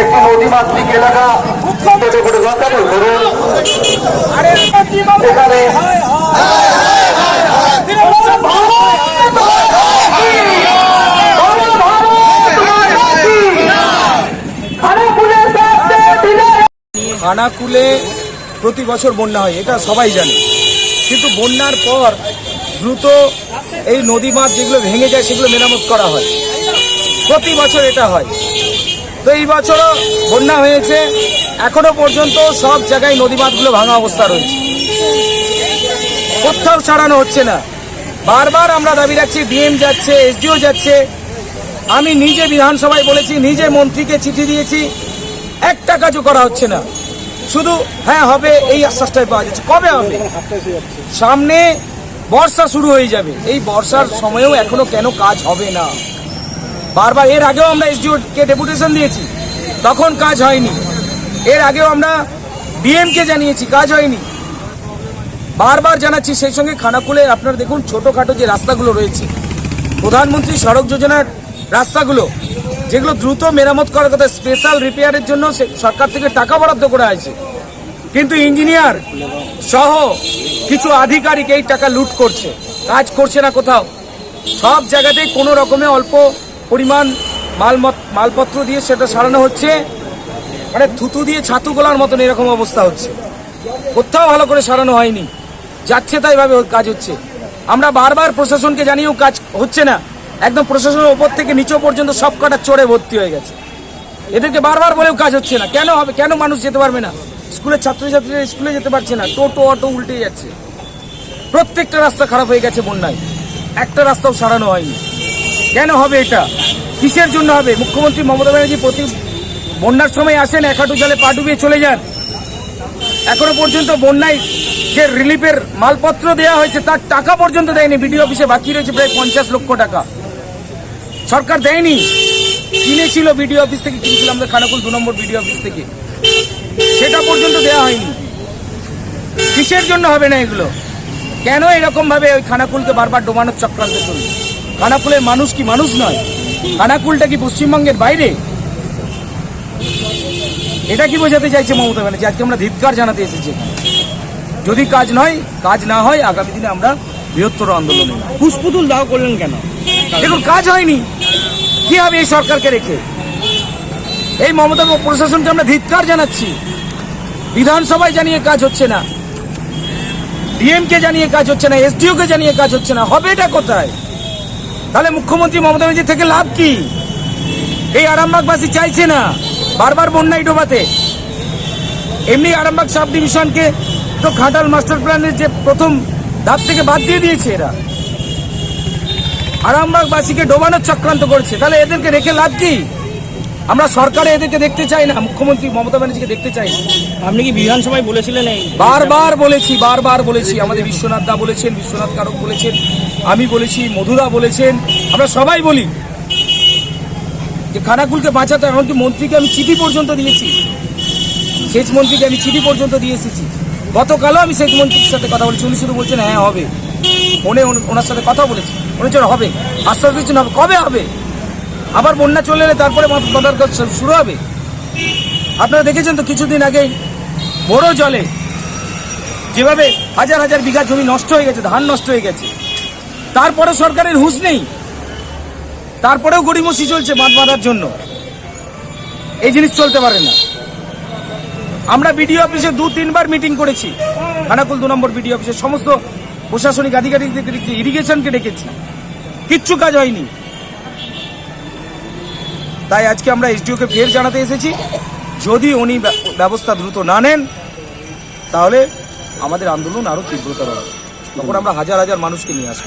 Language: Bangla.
একটি নদীমাতৃক এলাকা ধরুন। খানাকুলে প্রতি বছর বন্যা হয়, এটা সবাই জানে। কিন্তু বন্যার পর দ্রুত এই নদী বাঁধ যেগুলো ভেঙে যায়, সেগুলো মেরামত করা হয়। প্রতি বছর এটা হয়। তো এই বছরও বন্যা হয়েছে। এখনও পর্যন্ত সব জায়গায় নদী বাঁধগুলো ভাঙা অবস্থা রয়েছে। কোথাও ছাড়ানো হচ্ছে না। বারবার আমরা দাবি রাখছি, ডিএম যাচ্ছে, এসডিও যাচ্ছে। আমি নিজে বিধানসভায় বলেছি, নিজে মন্ত্রীকে চিঠি দিয়েছি, একটা কাজও করা হচ্ছে না। শুধু হ্যাঁ হবে, এই আশ্বাসটাই পাওয়া যাচ্ছে। কবে হবে? সামনে বর্ষা শুরু হয়ে যাবে। এই বর্ষার সময়েও এখনও কেন কাজ হবে না? বারবার, এর আগেও আমরা এসডিও কে ডেপুটেশন দিয়েছি, তখন কাজ হয়নি। এর আগেও আমরা ডিএম কে জানিয়েছি, কাজ হয়নি। বারবার জানাচ্ছি, সেই সঙ্গে খানাকুলে আপনারা দেখুন, ছোটোখাটো যে রাস্তাগুলো রয়েছে, প্রধানমন্ত্রী সড়ক যোজনার রাস্তাগুলো, যেগুলো দ্রুত মেরামত করার কথা স্পেশাল রিপেয়ারের জন্য সরকার থেকে টাকা বরাদ্দ করা হয়েছে। কিন্তু ইঞ্জিনিয়ার সহ কিছু আধিকারিক এই টাকা লুট করছে, কাজ করছে না কোথাও। সব জায়গাতেই কোনো রকমে অল্প পরিমাণ মাল মালপত্র দিয়ে সেটা সারানো হচ্ছে। মানে থুতু দিয়ে ছাতু গোলার মতন এরকম অবস্থা হচ্ছে। কোথাও ভালো করে সারানো হয়নি। যাচ্ছে তাই ভাবে কাজ হচ্ছে। আমরা বারবার প্রশাসনকে জানিয়েও কাজ হচ্ছে না। একদম প্রশাসনের ওপর থেকে নিচে পর্যন্ত সব কটা চড়ে ভর্তি হয়ে গেছে। এদেরকে বারবার বলেও কাজ হচ্ছে না। কেন হবে? কেন মানুষ যেতে পারবে না? স্কুলের ছাত্রছাত্রীরা স্কুলে যেতে পারছে না। টোটো, অটো উল্টে যাচ্ছে। প্রত্যেকটা রাস্তা খারাপ হয়ে গেছে বন্যায়। একটা রাস্তাও সারানো হয়নি। কেন হবে এটা? কিসের জন্য হবে? মুখ্যমন্ত্রী মমতা ব্যানার্জি প্রতি বন্যার সময় আসেন, এক হাঁটু জলে পা ডুবিয়ে চলে যান। এখনও পর্যন্ত বন্যায় যে রিলিফের মালপত্র দেওয়া হয়েছে, তার টাকা পর্যন্ত দেয়নি। বিডিও অফিসে বাকি রয়েছে প্রায় পঞ্চাশ লক্ষ টাকা। সরকার দেয়নি। কিনেছিল বিডিও অফিস থেকে কিনেছিলাম আমরা খানাকুল দু নম্বর বিডিও অফিস থেকে। সেটা পর্যন্ত দেওয়া হয়নি। কিসের জন্য হবে না এগুলো? কেন এরকমভাবে ওই খানাকুলকে বারবার ডোমানোর চক্রান্ত চলবে খানাকুলের মানুষ কি মানুষ নয়? খানাকুলটা কি পশ্চিমবঙ্গের বাইরে? এটা কি বোঝাতে চাইছে মমতা ব্যানার্জি? আজকে আমরা ধিৎকার জানাতে এসেছি যদি কাজ নয় কাজ না হয় আগামী দিনে আমরা বৃহত্তর আন্দোলনে। পুষ্পুতুল দাও করলেন কেন? দেখুন কাজ হয়নি। কি হবে এই সরকারকে রেখে? এই মমতা প্রশাসনকে আমরা ধিৎকার জানাচ্ছি। বিধানসভায় জানিয়ে কাজ হচ্ছে না। ডিএমকে জানিয়ে কাজ হচ্ছে না এসডিও কে জানিয়ে কাজ হচ্ছে না। হবে এটা কোথায়? তাহলে মুখ্যমন্ত্রী মমতা ব্যানার্জি থেকে লাভ কি? এই আরামবাগবাসী চাইছে না, বারবার বন্যায় ডোবাতে। এমনি আরামবাগ সাব ডিভিশনকে তো খাটাল মাস্টার প্ল্যানের যে প্রথম ধাপ থেকে বাদ দিয়ে দিয়েছে এরা। আরামবাগবাসীকে ডোবানোর চক্রান্ত করছে। তাহলে এদেরকে রেখে লাভ কি? আমরা সরকারে এদেরকে দেখতে চাই না মুখ্যমন্ত্রী মমতা ব্যানার্জিকে দেখতে চাই না। আপনি কি বিধানসভায় বলেছিলেন এই বারবার বলেছি বারবার বলেছি। আমাদের বিশ্বনাথ দা বলেছেন বিশ্বনাথ কারক বলেছেন আমি বলেছি মধুরা বলেছেন আমরা সবাই বলি। যে খানাকুলকে বাঁচাতে এমনকি মন্ত্রীকে আমি চিঠি পর্যন্ত দিয়েছি সেচ মন্ত্রীকে আমি চিঠি পর্যন্ত দিয়ে এসেছি। গতকালও আমি সেচ মন্ত্রীর সাথে কথা বলেছি। উনি শুধু বলছেন হ্যাঁ হবে। ফোনে ওনার সাথে কথা বলেছি। উনি হবে। আশ্বাস দিচ্ছেন হবে। কবে হবে? আবার বন্যা চলে এলে তারপরে মাথার কাজ শুরু হবে। আপনারা দেখেছেন তো কিছুদিন আগেই বড় জলে যেভাবে হাজার হাজার বিঘা জমি নষ্ট হয়ে গেছে, ধান নষ্ট হয়ে গেছে। তারপরে সরকারের হুঁশ নেই। তারপরেও গড়িমসি চলছে বাঁধ বাঁধার জন্য। এই জিনিস চলতে পারে না। আমরা বিডিও অফিসে দু, তিনবার মিটিং করেছি। খানাকুল দু নম্বর বিডিও অফিসে সমস্ত প্রশাসনিক আধিকারিকদের, ইরিগেশনকে ডেকেছি। কিচ্ছু কাজ হয়নি। তাই আজকে আমরা এসডিওকে ফের জানাতে এসেছি। যদি উনি ব্যবস্থা দ্রুত না নেন, তাহলে আমাদের আন্দোলন আরও তীব্রতর হবে। তখন আমরা হাজার হাজার মানুষকে নিয়ে আসব।